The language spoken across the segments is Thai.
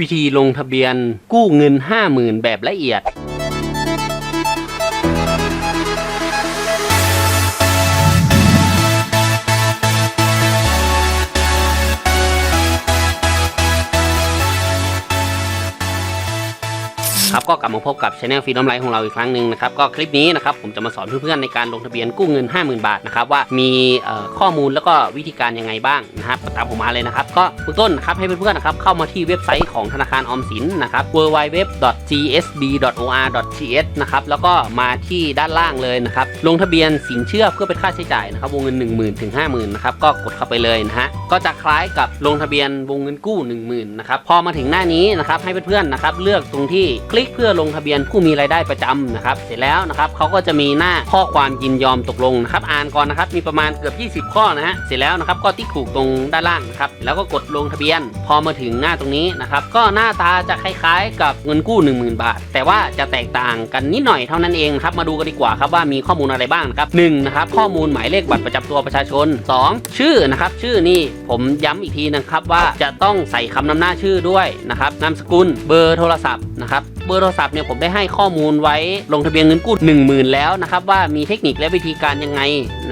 วิธีลงทะเบียนกู้เงิน 50,000 แบบละเอียด ครับก็กลับมาพบกับช anel ฟีดอมไลท์ของเราอีกครั้งหนึ่งนะครับก็คลิปนี้นะครับผมจะมาสอนเพื่อนๆในการลงทะเบียนกู้เงิน 50,000 บาทนะครับว่ามีข้อมูลแล้วก็วิธีการยังไงบ้างนะครับตามผมมาเลยนะครับก็เบื้องต้นนะครับให้เพื่อนๆนะครับเข้ามาที่เว็บไซต์ของธนาคารออมสินนะครับ www.gsb.or.th นะครับแล้วก็มาที่ด้านล่างเลยนะครับลงทะเบียนสินเชื่อเพื่อเป็นค่าใช้จ่ายนะครับวงเงิน 1 0,000ถึง50,000นะครับก็กดเข้าไปเลยนะฮะก็จะคล้ายกับลงทะเบียนวงเงินกู้ 10,000นะครับพอมาถึงหน้านี้นะครับให้เพื่อนๆนะครับเลือกตรงที่คลิกเพื่อลงทะเบียนผู้มีรายได้ประจำนะครับเสร็จแล้วนะครับเขาก็จะมีหน้าข้อความยินยอมตกลงนะครับอ่านก่อนนะครับมีประมาณเกือบ 20 ข้อนะฮะเสร็จแล้วนะครับก็ติ๊กถูกตรงด้านล่างนะครับแล้วก็กดลงทะเบียน พอมาถึงหน้าตรงนี้นะครับก็หน้าตาจะคล้ายๆ กับเงินกู้ 10,000 บาท แต่ว่าจะแตกต่างกันนิดหน่อยเท่านั้นเองนะครับมาดูกันดีกว่าครับว่ามีข้อมูลอะไรบ้างนะครับหนึ่งนะครับข้อมูลหมายเลขบัตรประจำตัวประชาชน 2 ชื่อนะครับชื่อนี่ผมย้ำอีกทีนะครับว่าจะต้องใส่คำนำหน้าชื่อด้วยนะครับนามสกุลเบอร์โทรศัพท์นะครับเบอร์โทรศัพท์เนี่ยผมได้ให้ข้อมูลไว้ลงทะเบียนเงินกู้1 0,000 แล้วนะครับว่ามีเทคนิคและวิธีการยังไง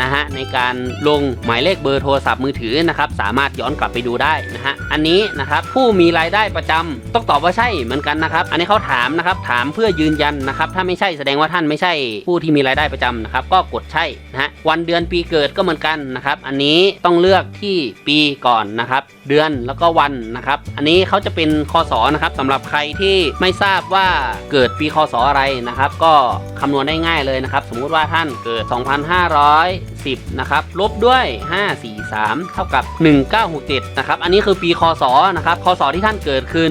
นะฮะในการลงหมายเลขเบอร์โทรศัพท์มือถือนะครับสามารถย้อนกลับไปดูได้นะฮะอันนี้นะครับผู้มีรายได้ประจำต้องตอบว่าใช่เหมือนกันนะครับ อันนี้เขาถามนะครับถามเพื่อยืนยันนะครับถ้าไม่ใช่แสดงว่าท่านไม่ใช่ผู้ที่มีรายได้ประจำนะครับก็กดใช่นะฮะวันเดือนปีเกิดก็เหมือนกันนะครับ อันนี้ต้องเลือกที่ปีก่อนนะครับ เดือนแล้วก็วันนะครับ อันนี้เขาจะเป็นคศนะครับสำหรับใครที่ไม่ทราบว่าเกิดปีคศอะไรนะครับ ก็คำนวณได้ง่ายเลยนะครับ สมมุติว่าท่านเกิด 2510นะครับ ลบด้วย 543 เท่ากับ 1967 นะครับ อันนี้คือปีคศนะครับ คศที่ท่านเกิดคือ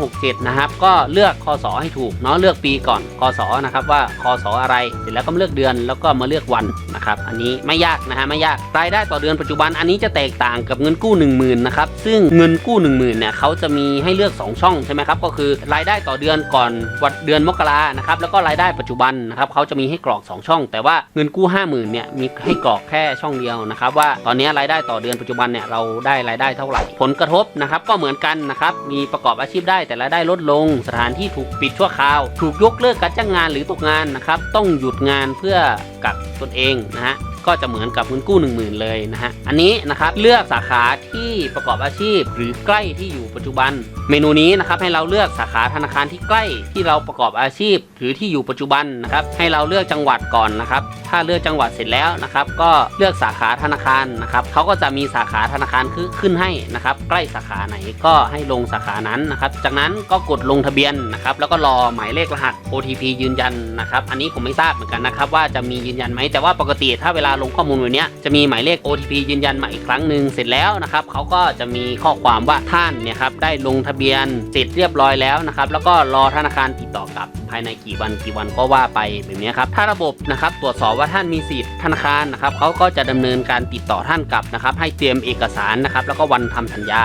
1967 นะครับ ก็เลือกคศให้ถูกเนาะ เลือกปีก่อน คศนะครับว่า คศอะไร เสร็จแล้วก็มาเลือกเดือน แล้วก็มาเลือกวันนะครับ อันนี้ไม่ยากนะฮะ ไม่ยาก รายได้ต่อเดือนปัจจุบัน อันนี้จะแตกต่างกับเงินกู้ 10,000นะครับ ซึ่งเงินกู้ 10,000เนี่ยเขาจะมีให้เลือก 2 ช่องใช่ไหมครับ ก็คือรายได้ต่อเดือนก่อนวันเดือนมกรานะครับ แล้วก็รายได้ปัจจุบันนะครับเขาจะมีให้กรอก 2 ช่อง แต่ว่าเงินกู้ 50,000เนี่ยมีให้กรอกแค่ช่องเดียวนะครับว่าตอนนี้รายได้ต่อเดือนปัจจุบันเนี่ยเราได้รายได้เท่าไหร่ ผลกระทบนะครับก็เหมือนกันนะครับมีประกอบอาชีพได้แต่รายได้ลดลง สถานที่ถูกปิดชั่วคราว ถูกยกเลิกการจ้างงานหรือตกงานนะครับต้องหยุดงานเพื่อกับตนเองนะฮะ ก็จะเหมือนกับเงินกู้ 1 0,000 เลยนะฮะ อันนี้นะครับเลือกสาขาที่ประกอบอาชีพ หรือใกล้ที่อยู่ปัจจุบัน เมนูนี้นะครับให้เราเลือกสาขาธนาคารที่ใกล้ที่เราประกอบอาชีพ หรือที่อยู่ปัจจุบันนะครับให้เราเลือกจังหวัดก่อนนะครับถ้าเลือกจังหวัดเสร็จแล้วนะครับก็เลือกสาขาธนาคารนะครับเขาก็จะมีสาขาธนาคารขึ้นขึ้นให้นะครับใกล้สาขาไหนก็ให้ลงสาขานั้นนะครับจากนั้นก็กดลงทะเบียนนะครับแล้วก็รอหมายเลขรหัส OTP ยืนยันนะครับอันนี้ผมไม่ทราบเหมือนกันนะครับว่าจะมียืนยันไหมแต่ว่าปกติถ้าเวลาลงข้อมูลแบบเนี้จะมีหมายเลข OTP ยืนยันมาอีกครั้งหนึ่งเสร็จแล้วนะครับเขาก็จะมีข้อความว่าท่านเนี่ยครับได้ลงทะเบียนเสร็จเรียบร้อยแล้วนะครับแล้วก็รอธนาคารติดต่อกลับภายในกี่วันกี่วันก็ว่าไปแบบนี้ครับถ้าระบบนะครับตรวจสอบว่าท่านมีสิทธิ์ธนาคารนะครับเขาก็จะดำเนินการติดต่อท่านกลับนะครับให้เตรียมเอกสารนะครับแล้วก็วันทำสัญญา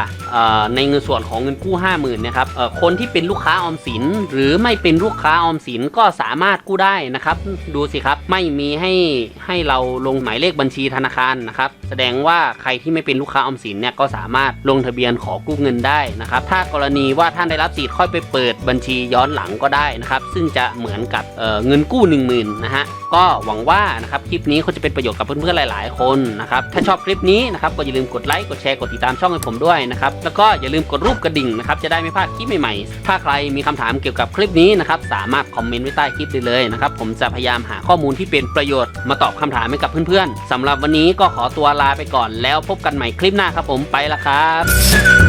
ในเงินส่วนของเงินกู้ 50,000นี่ยครับคนที่เป็นลูกค้าออมสิน หรือไม่เป็นลูกค้าออมสินก็สามารถกู้ได้นะครับดูสิครับไม่มีให้ให้เราลงหมายเลขบัญชีธนาคารนะครับแสดงว่าใครที่ไม่เป็นลูกค้าออมสินเนี่ยก็สามารถลงทะเบียนขอกู้เงินได้นะครับถ้ากรณีว่าท่านได้รับสิทธิ์ค่อยไปเปิดบัญชีย้อนหลังก็ได้นะครับซึ่งจะเหมือนกับเเงินกู้ 1 0,000นะฮะก็หวังว่านะครับคลิปนี้เขาจะเป็นประโยชน์กับเพื่อนๆหลาย ๆ คนนะครับถ้าชอบคลิปนี้นะครับก็อย่าลืมกดไลค์กดแชร์กดติดตามช่องให้ผมด้วยนะครับแล้วก็อย่าลืมกดรูปกระดิ่งนะครับจะได้ไม่พลาดคลิปใหม่ๆถ้าใครมีคำถามเกี่ยวกับคลิปนี้นะครับสามารถคอมเมนต์ไว้ใต้คลิปได้เลยนะครับผมจะพยายามหาข้อมูลที่เป็นประโยชน์มาตอบคำถามให้กับเพื่อนๆสำหรับวันนี้ก็ขอตัวลาไปก่อนแล้วพบกันใหม่คลิปหน้าครับผมไปละครับ